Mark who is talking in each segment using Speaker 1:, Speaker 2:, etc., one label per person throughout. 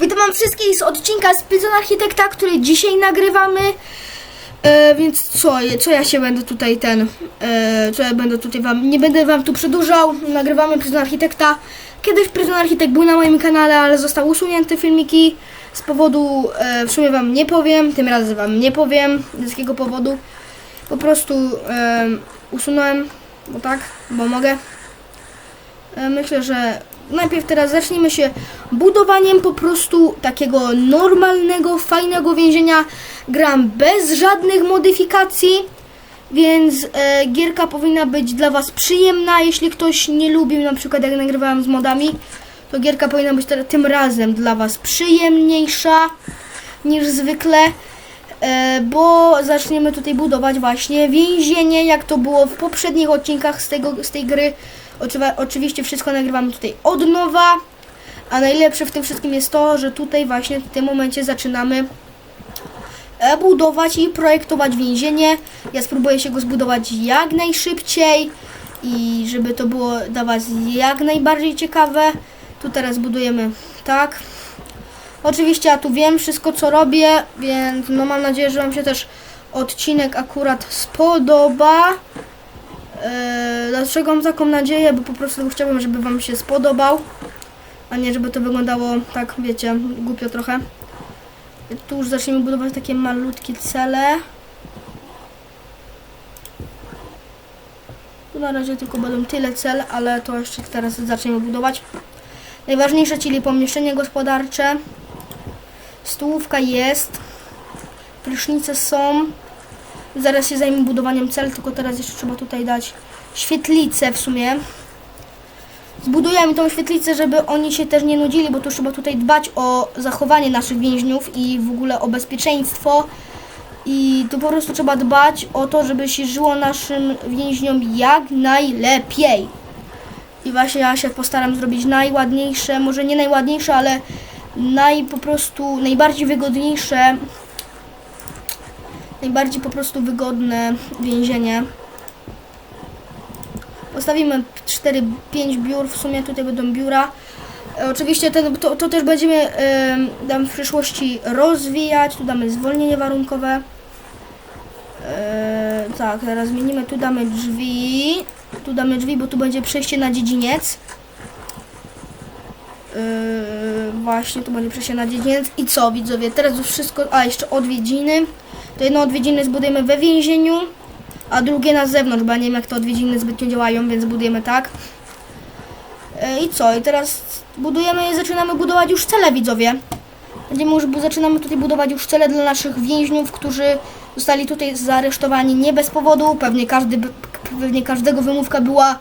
Speaker 1: Witam wszystkich z odcinka Prison Architekta, który dzisiaj nagrywamy. E, więc co, co ja się będę tutaj ten, e, co ja będę tutaj wam, nie będę wam tu przedłużał, nagrywamy Prison Architekta. Kiedyś Prison Architect był na moim kanale, ale został usunięty filmiki z powodu, e, w sumie wam nie powiem, tym razem wam nie powiem z jakiego powodu. Po prostu e, usunąłem, bo tak, bo mogę. E, Myślę, że najpierw teraz zacznijmy się budowaniem po prostu takiego normalnego, fajnego więzienia. Gram bez żadnych modyfikacji, więc e, gierka powinna być dla Was przyjemna. Jeśli ktoś nie lubił, na przykład jak nagrywałem z modami, to gierka powinna być tym razem dla Was przyjemniejsza niż zwykle. E, bo zaczniemy tutaj budować właśnie więzienie, jak to było w poprzednich odcinkach z, tego, z tej gry. Oczywa, oczywiście wszystko nagrywamy tutaj od nowa, a najlepsze w tym wszystkim jest to, że tutaj właśnie w tym momencie zaczynamy e, budować i projektować więzienie. Ja spróbuję się go zbudować jak najszybciej i żeby to było dla Was jak najbardziej ciekawe. Tu teraz budujemy tak. Oczywiście ja tu wiem wszystko co robię, więc no mam nadzieję, że Wam się też odcinek akurat spodoba. Eee, dlaczego mam taką nadzieję? Bo po prostu chciałbym, żeby Wam się spodobał, a nie żeby to wyglądało tak, wiecie, głupio trochę. Tu już zaczniemy budować takie malutkie cele. Tu na razie tylko będą tyle cel, ale to jeszcze teraz zaczniemy budować. Najważniejsze, czyli pomieszczenie gospodarcze. Stołówka jest. Prysznice są. Zaraz się zajmę budowaniem cel, tylko teraz jeszcze trzeba tutaj dać świetlicę w sumie. Zbudujemy tą świetlicę, żeby oni się też nie nudzili, bo tu trzeba tutaj dbać o zachowanie naszych więźniów i w ogóle o bezpieczeństwo. I tu po prostu trzeba dbać o to, żeby się żyło naszym więźniom jak najlepiej. I właśnie ja się postaram zrobić najładniejsze, może nie najładniejsze, ale naj po prostu najbardziej wygodniejsze, najbardziej po prostu wygodne więzienie. Postawimy 4-5 biur, w sumie tutaj będą biura. E, Oczywiście ten, to, to też będziemy e, tam w przyszłości rozwijać. Tu damy zwolnienie warunkowe. E, tak, teraz zmienimy. Tu damy drzwi. Tu damy drzwi, bo tu będzie przejście na dziedziniec. Yy, właśnie, tu będzie przejście na dziedziniec. I co, widzowie? Teraz już wszystko. A, jeszcze odwiedziny. To jedno odwiedziny zbudujemy we więzieniu, a drugie na zewnątrz, bo ja nie wiem, jak te odwiedziny zbytnio działają, więc budujemy tak. Yy, I co? I teraz budujemy i zaczynamy budować już cele, widzowie. Będziemy już, zaczynamy tutaj budować już cele dla naszych więźniów, którzy zostali tutaj zaaresztowani nie bez powodu. Pewnie, każdy, pewnie każdego wymówka była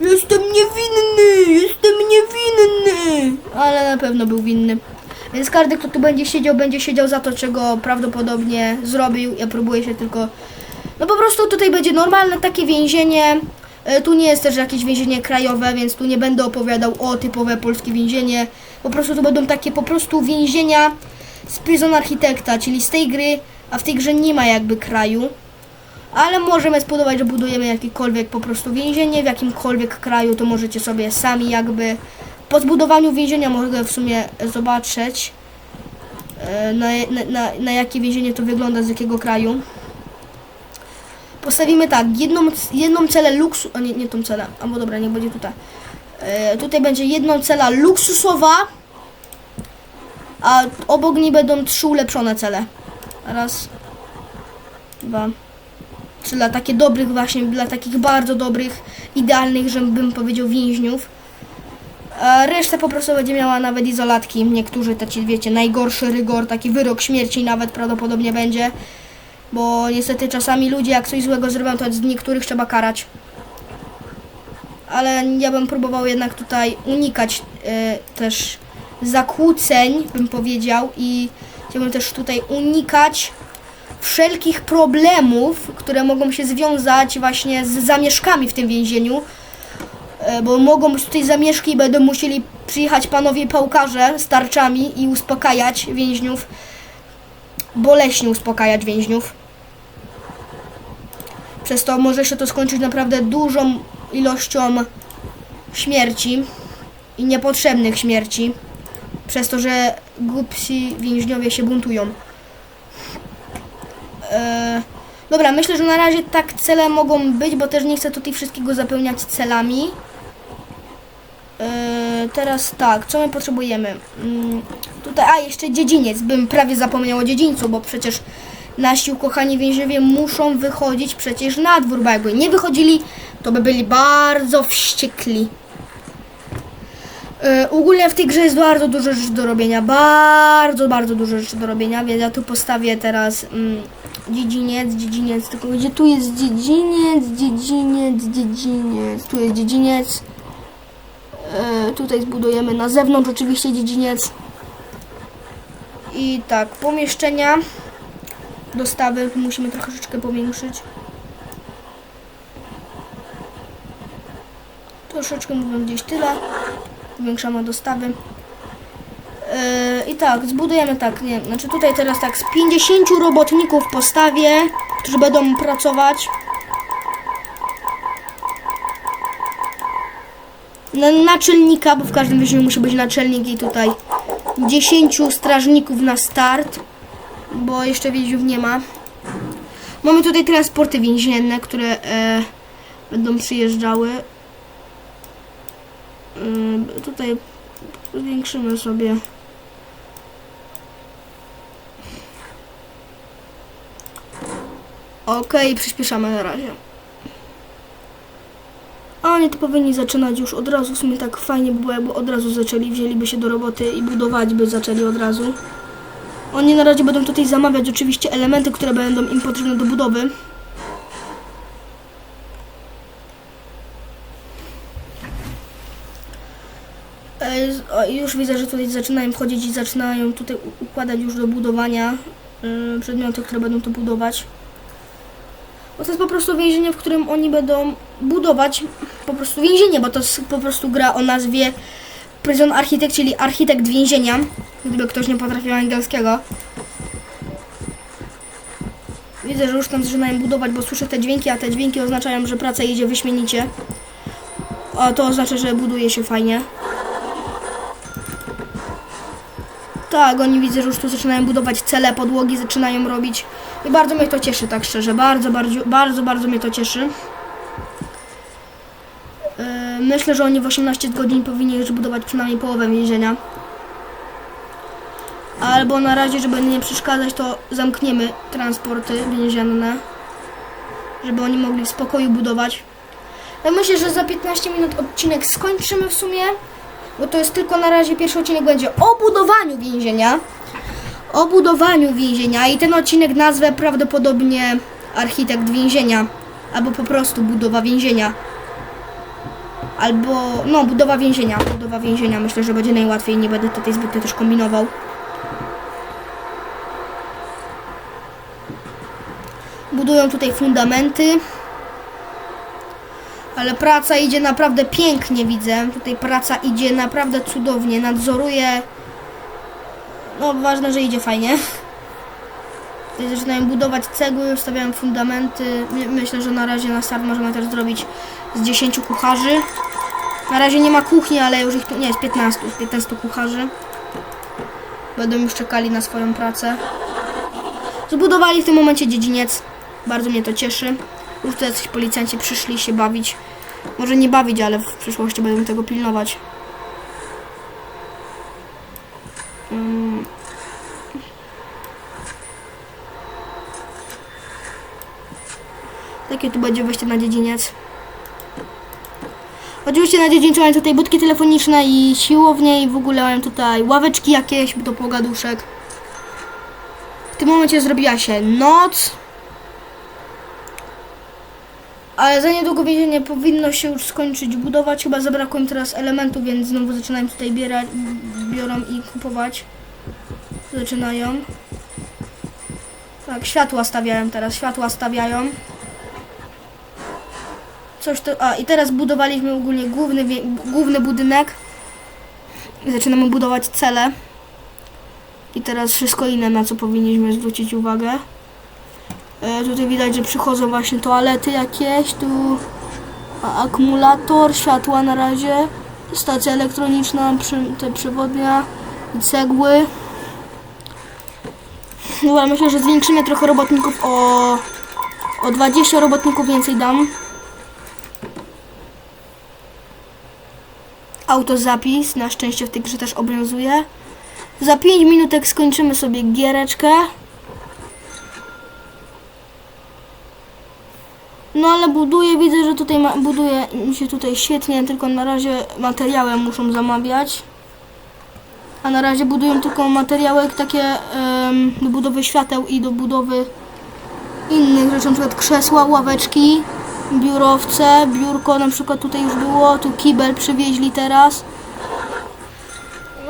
Speaker 1: Jestem niewinny, jestem niewinny. Ale na pewno był winny. Więc każdy, kto tu będzie siedział, będzie siedział za to, czego prawdopodobnie zrobił. Ja próbuję się tylko... No po prostu tutaj będzie normalne takie więzienie. E, Tu nie jest też jakieś więzienie krajowe, więc tu nie będę opowiadał o typowe polskie więzienie. Po prostu to będą takie po prostu więzienia z Prison Architekta, czyli z tej gry, a w tej grze nie ma jakby kraju. Ale możemy spodobać, że budujemy jakiekolwiek po prostu więzienie w jakimkolwiek kraju, to możecie sobie sami jakby po zbudowaniu więzienia mogę w sumie zobaczyć e, na, na, na, na jakie więzienie to wygląda, z jakiego kraju. Postawimy tak, jedną, jedną celę luksu, a nie, nie tą celę, albo dobra, nie będzie tutaj. E, tutaj będzie jedną cela luksusowa, a obok niej będą trzy ulepszone cele. Raz, dwa, czy dla takich dobrych właśnie, dla takich bardzo dobrych, idealnych, żebym powiedział więźniów. A reszta po prostu będzie miała nawet izolatki. Niektórzy tacy, wiecie, najgorszy rygor, taki wyrok śmierci nawet prawdopodobnie będzie. Bo niestety czasami ludzie jak coś złego zrobią, to z niektórych trzeba karać. Ale ja bym próbował jednak tutaj unikać e, też zakłóceń, bym powiedział. I chciałbym też tutaj unikać wszelkich problemów, które mogą się związać właśnie z zamieszkami w tym więzieniu. E, Bo mogą być tutaj zamieszki i będą musieli przyjechać panowie pałkarze z tarczami i uspokajać więźniów. Boleśnie uspokajać więźniów. Przez to może się to skończyć naprawdę dużą ilością śmierci i niepotrzebnych śmierci. Przez to, że głupsi więźniowie się buntują. E, dobra, myślę, że na razie tak cele mogą być, bo też nie chcę tutaj wszystkiego zapełniać celami. E, teraz tak, co my potrzebujemy? Mm, tutaj, a jeszcze dziedziniec. Bym prawie zapomniał o dziedzińcu, bo przecież nasi ukochani więźniowie muszą wychodzić przecież na dwór, bo jakby nie wychodzili, to by byli bardzo wściekli. E, ogólnie w tej grze jest bardzo dużo rzeczy do robienia, bardzo, bardzo dużo rzeczy do robienia, więc ja tu postawię teraz mm, dziedziniec, dziedziniec, tylko gdzie tu jest dziedziniec, dziedziniec, dziedziniec, tu jest dziedziniec. E, tutaj zbudujemy na zewnątrz oczywiście dziedziniec. I tak, pomieszczenia, dostawy, musimy troszeczkę powiększyć. Troszeczkę mówią gdzieś tyle. Powiększamy dostawy. Yy, I tak, zbudujemy tak, nie, znaczy tutaj teraz tak z 50 robotników postawię, którzy będą pracować. Na naczelnika, bo w każdym więzieniu musi być naczelnik i tutaj 10 strażników na start, bo jeszcze więźniów nie ma. Mamy tutaj transporty więzienne, które e, będą przyjeżdżały. Y, tutaj zwiększymy sobie Okej, przyspieszamy na razie. A oni to powinni zaczynać już od razu. W sumie tak fajnie by było, jakby od razu zaczęli, wzięliby się do roboty i budować by zaczęli od razu. Oni na razie będą tutaj zamawiać oczywiście elementy, które będą im potrzebne do budowy. Już widzę, że tutaj zaczynają wchodzić i zaczynają tutaj układać już do budowania y, przedmioty, które będą to budować. Bo to jest po prostu więzienie, w którym oni będą budować po prostu więzienie, bo to jest po prostu gra o nazwie Prison Architect, czyli architekt więzienia, gdyby ktoś nie potrafił angielskiego. Widzę, że już tam zaczynają budować, bo słyszę te dźwięki, a te dźwięki oznaczają, że praca idzie wyśmienicie. A to oznacza, że buduje się fajnie. Tak, oni widzę, że już tu zaczynają budować cele, podłogi zaczynają robić. I bardzo mnie to cieszy, tak szczerze. Bardzo, bardzo, bardzo, bardzo mnie to cieszy. Yy, Myślę, że oni w 18 godzin powinni już budować przynajmniej połowę więzienia. Albo na razie, żeby nie przeszkadzać, to zamkniemy transporty więzienne. Żeby oni mogli w spokoju budować. Ja myślę, że za 15 minut odcinek skończymy w sumie. Bo to jest tylko na razie pierwszy odcinek będzie o budowaniu więzienia. O budowaniu więzienia i ten odcinek nazwę prawdopodobnie Architekt więzienia. Albo po prostu budowa więzienia. Albo, no, budowa więzienia. Budowa więzienia myślę, że będzie najłatwiej. Nie będę tutaj zbytnio też kombinował. Budują tutaj fundamenty. Ale praca idzie naprawdę pięknie, widzę. Tutaj praca idzie naprawdę cudownie. Nadzoruję. No, ważne, że idzie fajnie. Tutaj zaczynają budować cegły, stawiają fundamenty. My- Myślę, że na razie na start możemy też zrobić z 10 kucharzy. Na razie nie ma kuchni, ale już ich tu. Nie, z 15. Z 15 kucharzy. Będą już czekali na swoją pracę. Zbudowali w tym momencie dziedziniec. Bardzo mnie to cieszy. Już tu jacyś policjanci przyszli się bawić. Może nie bawić, ale w przyszłości będą tego pilnować. Mm. Takie tu będzie wejście na dziedziniec. Oczywiście na dziedzińcu mają tutaj budki telefoniczne i siłownie i w ogóle mają tutaj ławeczki jakieś do pogaduszek. W tym momencie zrobiła się noc. Ale za niedługo więzienie powinno się już skończyć budować. Chyba zabrakło im teraz elementów, więc znowu zaczynają tutaj bierać, biorą i kupować. Zaczynają. Tak, światła stawiają teraz, światła stawiają. Coś to. A i teraz budowaliśmy ogólnie główny, główny budynek. Zaczynamy budować cele. I teraz wszystko inne, na co powinniśmy zwrócić uwagę. E, tutaj widać, że przychodzą właśnie toalety jakieś. Tu akumulator, światła na razie. Stacja elektroniczna, te przewodnia i cegły. Dobra, myślę, że zwiększymy trochę robotników o... O 20 robotników więcej dam. Autozapis, na szczęście w tej grze też obowiązuje. Za 5 minutek skończymy sobie giereczkę. No ale buduje, widzę, że tutaj ma, buduje się tutaj świetnie, tylko na razie materiały muszą zamawiać. A na razie budują tylko materiały takie em, do budowy świateł i do budowy innych rzeczy, przykład krzesła, ławeczki, biurowce, biurko na przykład tutaj już było, tu kibel przywieźli teraz.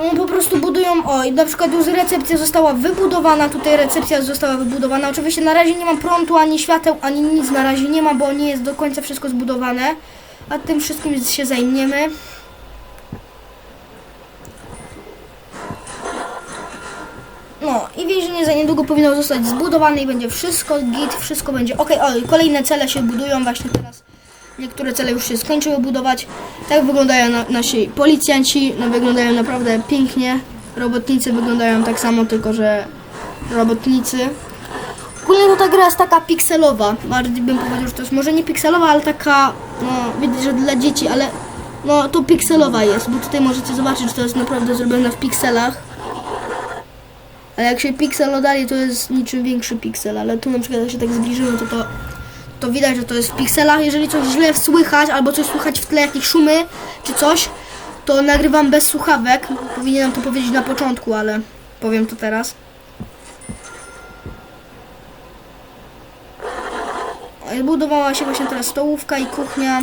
Speaker 1: Po prostu budują, o i na przykład już recepcja została wybudowana, tutaj recepcja została wybudowana. Oczywiście na razie nie mam prądu, ani świateł, ani nic na razie nie ma, bo nie jest do końca wszystko zbudowane. A tym wszystkim się zajmiemy. No i więzienie za niedługo powinno zostać zbudowane i będzie wszystko git, wszystko będzie ok. O, i kolejne cele się budują właśnie teraz. Niektóre cele już się skończyły budować. Tak wyglądają na, nasi policjanci. No wyglądają naprawdę pięknie. Robotnicy wyglądają tak samo, tylko że robotnicy. Ogólnie to ta gra jest taka pikselowa. Bardziej bym powiedział, że to jest może nie pikselowa, ale taka, no widać, że dla dzieci, ale no to pikselowa jest, bo tutaj możecie zobaczyć, że to jest naprawdę zrobione w pikselach. Ale jak się piksel oddali, to jest niczym większy piksel, ale tu na przykład jak się tak zbliżymy, to to, to widać, że to jest w pikselach. Jeżeli coś źle słychać, albo coś słychać w tle, jakieś szumy, czy coś, to nagrywam bez słuchawek. Powinienem to powiedzieć na początku, ale powiem to teraz. Budowała się właśnie teraz stołówka i kuchnia.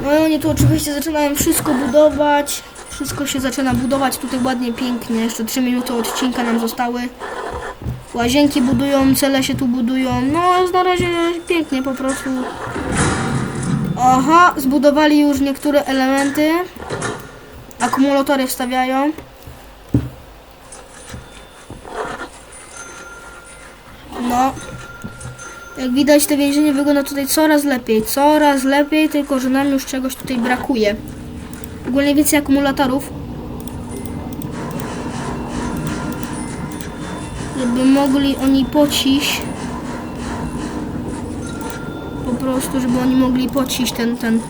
Speaker 1: No i oni tu oczywiście zaczynają wszystko budować. Wszystko się zaczyna budować tutaj ładnie, pięknie. Jeszcze 3 minuty odcinka nam zostały. Łazienki budują, cele się tu budują. No jest na razie pięknie po prostu. Aha, zbudowali już niektóre elementy. Akumulatory wstawiają. No. Jak widać, to więzienie wygląda tutaj coraz lepiej. Coraz lepiej, tylko że nam już czegoś tutaj brakuje. Ogólnie więcej akumulatorów. Żeby mogli oni pocić. Po prostu, żeby oni mogli pocić ten, ten.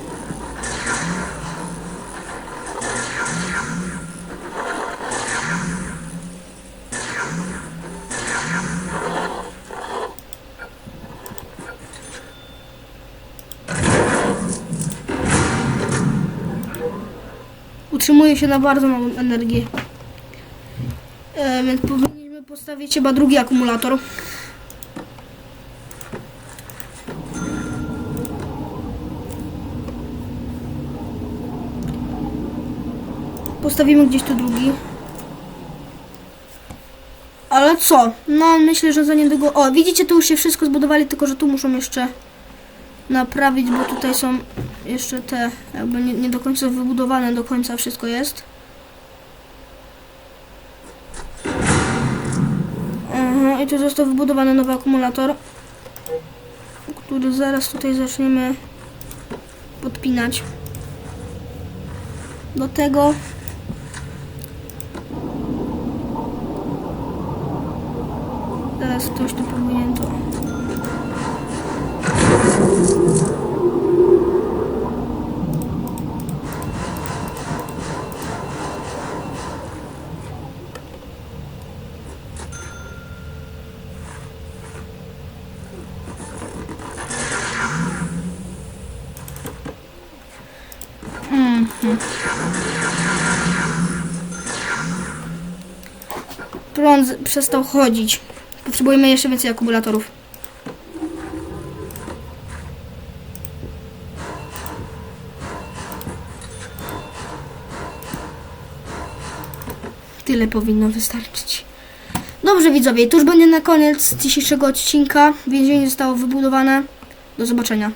Speaker 1: Utrzymuje się na bardzo małą energię. E, więc postawić chyba drugi akumulator. Postawimy gdzieś tu drugi. Ale co? No myślę, że za niedługo... O, widzicie, tu już się wszystko zbudowali, tylko że tu muszą jeszcze naprawić, bo tutaj są jeszcze te jakby nie, nie do końca wybudowane do końca wszystko jest. Aha, i tu został wybudowany nowy akumulator, który zaraz tutaj zaczniemy podpinać. Do tego Teraz ktoś tu powinien to prąd z- przestał chodzić. Potrzebujemy jeszcze więcej akumulatorów. Tyle powinno wystarczyć. Dobrze widzowie, to już będzie na koniec dzisiejszego odcinka. Więzienie zostało wybudowane. Do zobaczenia.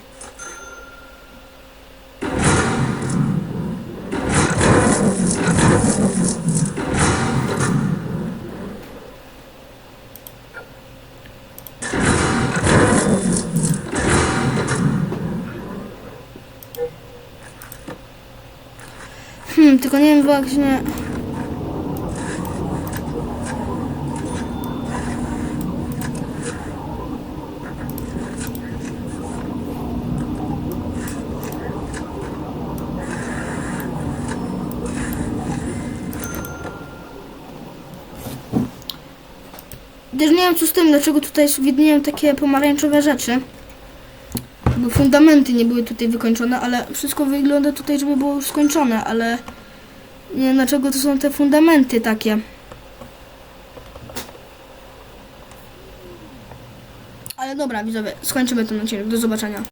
Speaker 1: Tylko nie wiem właśnie... Też nie wiem co z tym, dlaczego tutaj widnieją takie pomarańczowe rzeczy. Bo fundamenty nie były tutaj wykończone, ale wszystko wygląda tutaj, żeby było już skończone, ale nie wiem dlaczego to są te fundamenty takie. Ale dobra, widzowie, skończymy ten odcinek. Do zobaczenia.